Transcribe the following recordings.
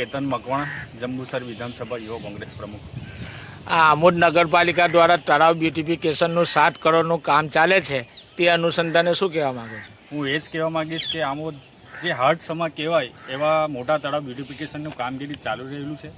કેતન મકવાણા જંબુસર વિધાનસભા યુવા કોંગ્રેસ પ્રમુખ. આ આમોદ નગરપાલિકા દ્વારા તળાવ બ્યુટિફિકેશનનું સાત કરોડનું કામ ચાલે છે તે અનુસંધાને શું કહેવા માગે છે? હું એ જ કહેવા માંગીશ કે આમોદ જે હાર્ડ સમા કહેવાય એવા મોટા તળાવ બ્યુટિફિકેશનનું કામગીરી ચાલુ રહેલું છે.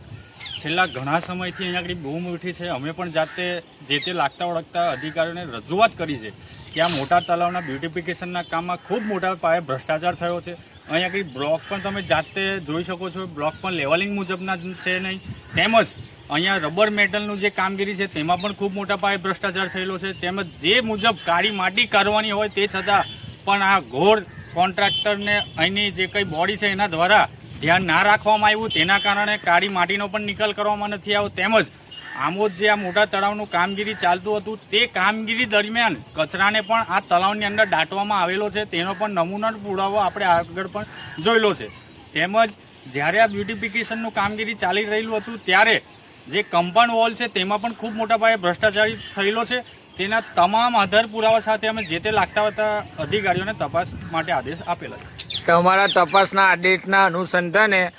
છેલ્લા ઘણા સમયથી અહીંયા આગળ બહુ મોટી છે. અમે પણ જાતે જે તે લાગતા ઓળખતા અધિકારીઓને રજૂઆત કરી છે કે આ મોટા તળાવના બ્યુટિફિકેશનના કામમાં ખૂબ મોટા પાયે ભ્રષ્ટાચાર થયો છે. અહીંયા કંઈ બ્લોક પણ તમે જાતે જોઈ શકો છો. બ્લોક પણ લેવલિંગ મુજબના છે નહીં. તેમજ અહીંયા રબર મેટલનું જે કામગીરી છે તેમાં પણ ખૂબ મોટા પાયે ભ્રષ્ટાચાર થયેલો છે. તેમજ જે મુજબ કાળી માટી કરવાની હોય તે છતાં પણ આ ઘોર કોન્ટ્રાક્ટરને અહીંની જે કંઈ બોડી છે એના દ્વારા ધ્યાન ના રાખવામાં આવ્યું. તેના કારણે કાળી માટીનો પણ નિકાલ કરવામાં નથી આવ્યો. તેમજ આમોદ જે આ મોટા તળાવનું કામગીરી ચાલતું હતું, તે કામગીરી દરમિયાન કચરાને પણ આ તળાવની અંદર દાટવામાં આવેલો છે. તેનો પણ નમૂનો પુરાવો આપણે આગળ પણ જોયેલો છે. તેમજ જ્યારે આ બ્યુટિફિકેશનનું કામગીરી ચાલી રહેલું હતું, ત્યારે જે કમ્પાઉન્ડ વોલ છે, તેમાં પણ ખૂબ મોટા પાયે ભ્રષ્ટાચારી થયેલો છે. તેના તમામ આધાર પુરાવા સાથે અમે જે તે લાગતા હતા અધિકારીઓને તપાસ માટે આદેશ આપેલા છે. તમારા તપાસના આદેશના અનુસંધાને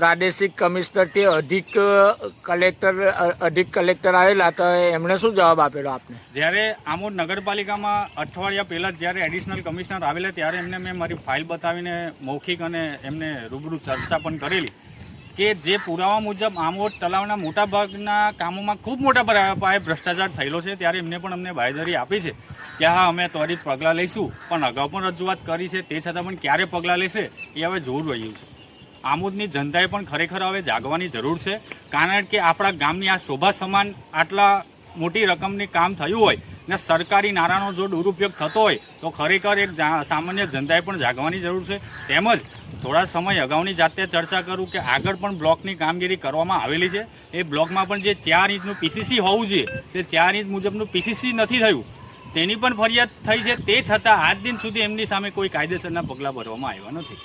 પ્રાદેશિક કમિશનરથી અધિક કલેક્ટર અધિક કલેક્ટર આવેલા તો એમણે શું જવાબ આપેલો આપને? જ્યારે આમોદ નગરપાલિકામાં અઠવાડિયા પહેલાં જ્યારે એડિશનલ કમિશનર આવેલા ત્યારે એમને મેં મારી ફાઇલ બતાવીને મૌખિક અને એમને રૂબરૂ ચર્ચા પણ કરેલી કે જે પુરાવા મુજબ આમોદ તલાવના મોટાભાગના કામોમાં ખૂબ મોટા પાયે ભ્રષ્ટાચાર થયેલો છે, ત્યારે એમને પણ અમને બાંયધરી આપી છે કે હા, અમે ત્વરિત પગલાં લઈશું, પણ અગાઉ પણ રજૂઆત કરી છે, તે છતાં પણ ક્યારે પગલાં લેશે, એ હવે જોવું રહ્યું છે. આમોદની જનતાએ પણ ખરેખર હવે જાગવાની જરૂર છે. કારણ કે આપણા ગામની આ શોભા સમાન આટલા મોટી રકમની કામ થયું હોય ને સરકારી નાણાંનો જો દુરુપયોગ થતો હોય, તો ખરેખર એક સામાન્ય જનતાએ પણ જાગવાની જરૂર છે. તેમજ થોડા સમય અગાઉની જાતે ચર્ચા કરું કે આગળ પણ બ્લોકની કામગીરી કરવામાં આવેલી છે. એ બ્લોકમાં પણ જે ચાર ઇંચનું પીસીસી હોવું જોઈએ, તે ચાર ઇંચ મુજબનું પીસીસી નથી થયું. તેની પણ ફરિયાદ થઈ છે. તે છતાં આજ દિન સુધી એમની સામે કોઈ કાયદેસરના પગલાં ભરવામાં આવ્યા નથી.